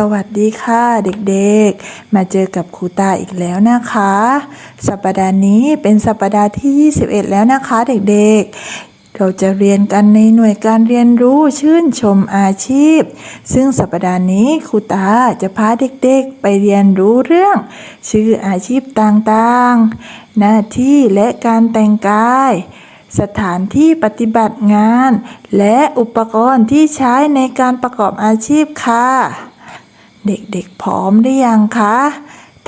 สวัสดีค่ะเด็กๆ มาเจอกับครูตาอีกแล้วนะคะ สัปดาห์นี้เป็นสัปดาห์ที่ 21 แล้วนะคะเด็กๆ เราจะเรียนกันในหน่วยการเรียนรู้ชื่นชมอาชีพ ซึ่งสัปดาห์นี้ครูตาจะพาเด็กๆ ไปเรียนรู้เรื่อง ชื่ออาชีพต่างๆ หน้าที่และการแต่งกายสถานที่ปฏิบัติงาน และอุปกรณ์ที่ใช้ในการประกอบอาชีพค่ะ เด็กๆพร้อมหรือยังคะ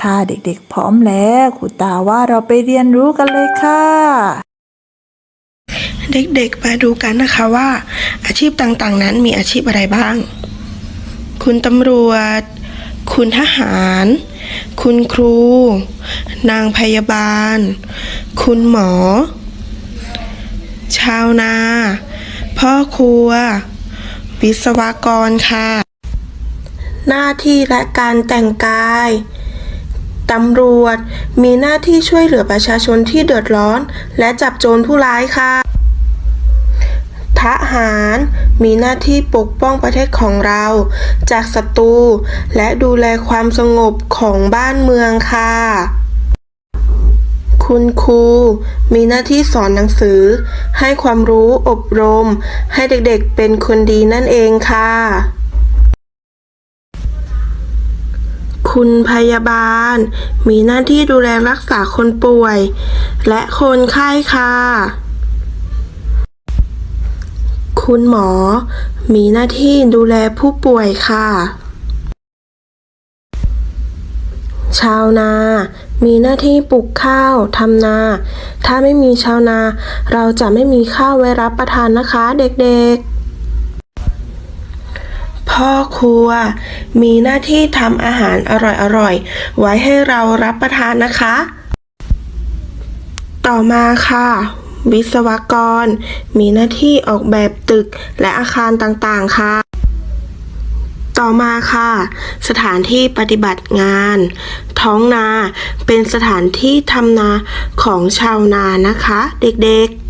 ถ้าเด็กๆพร้อมแล้วครูตาว่าเราไปเรียนรู้กันเลยค่ะ เด็กๆมาดูกันนะคะว่า อาชีพต่างๆ นั้นมีอาชีพอะไรบ้าง คุณตำรวจ คุณทหาร คุณครู นางพยาบาล คุณหมอ ชาวนา พ่อครัว วิศวกรค่ะ หน้าที่และการแต่งกายตำรวจมีหน้าที่ช่วยเหลือประชาชนที่เดือดร้อน และจับโจรผู้ร้ายค่ะ ทหารมีหน้าที่ปกป้องประเทศของเรา จากศัตรูและดูแลความสงบของบ้านเมืองค่ะ คุณครูมีหน้าที่สอนหนังสือ ให้ความรู้อบรม ให้เด็กๆเป็นคนดีนั่นเองค่ะ คุณพยาบาล มีหน้าที่ดูแลรักษาคนป่วย และคนไข้ค่ะ คุณหมอ มีหน้าที่ดูแลผู้ป่วยค่ะ ชาวนา มีหน้าที่ปลูกข้าวทำนา ถ้าไม่มีชาวนา เราจะไม่มีข้าวไว้รับประทานนะคะ เด็กๆ พ่อครัว มีหน้าที่ทำอาหารอร่อยๆ ไว้ให้เรารับประทานนะคะ ต่อมาค่ะ วิศวกร มีหน้าที่ออกแบบตึกและอาคารต่างๆ ค่ะ ต่อมาค่ะ สถานที่ปฏิบัติงาน ท้องนาเป็นสถานที่ทำนาของชาวนานะคะ เด็กๆ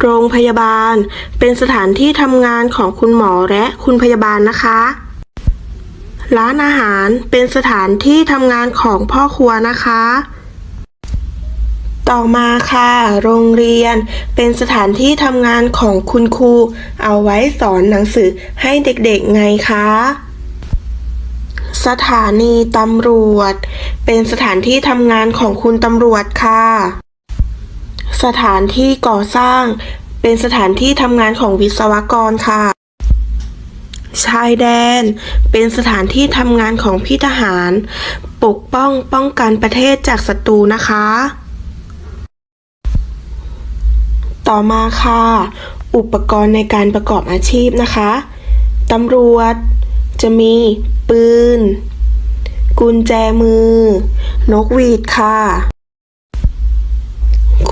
โรงพยาบาล เป็นสถานที่ทำงานของคุณหมอและคุณพยาบาลนะคะ ร้านอาหารเป็นสถานที่ทำงานของพ่อครัวนะคะ ต่อมาค่ะ โรงเรียน เป็นสถานที่ทำงานของคุณครู เอาไว้สอนหนังสือให้เด็กๆไงคะสถานีตำรวจ เป็นสถานที่ทำงานของคุณตำรวจค่ะ สถานที่ก่อสร้าง เป็นสถานที่ทำงานของวิศวกรค่ะ ชายแดน เป็นสถานที่ทำงานของพี่ทหาร ปกป้องป้องกันประเทศจากศัตรูนะคะ ต่อมาค่ะ อุปกรณ์ในการประกอบอาชีพนะคะตำรวจ จะมีปืน กุญแจมือ นกหวีดค่ะ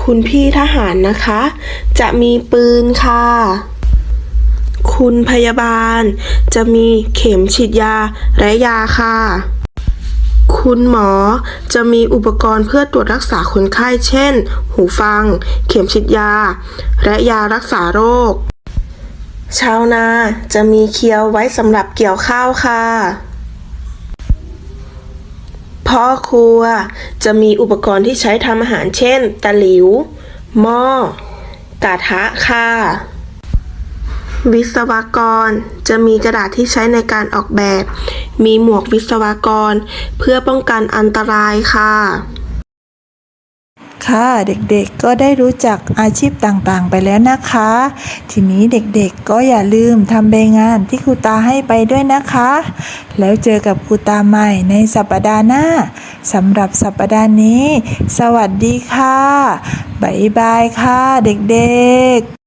คุณพี่ทหารนะคะ จะมีปืนค่ะ คุณพยาบาล จะมีเข็มฉีดยาและยาค่ะ คุณหมอจะมีอุปกรณ์เพื่อตรวจรักษาคนไข้เช่น หูฟัง เข็มฉีดยา และยารักษาโรค ชาวนาจะมีเคียวไว้สำหรับเกี่ยวข้าวค่ะ พ่อครัวจะมีอุปกรณ์ที่ใช้ทำอาหารเช่น ตะหลิว หม้อ กระทะค่ะ วิศวกรจะมีกระดาษที่ใช้ในการออกแบบ มีหมวกวิศวกร เพื่อป้องกันอันตรายค่ะ ค่ะ เด็กๆก็ได้รู้จักอาชีพต่างๆ ไปแล้วนะคะ ทีนี้เด็กๆก็อย่าลืมทำใบงานที่ครูตาให้ไปด้วยนะคะ แล้วเจอกับครูตาใหม่ในสัปดาห์หน้าสำหรับสัปดาห์นี้ สวัสดีค่ะบ๊ายบายค่ะ เด็กๆ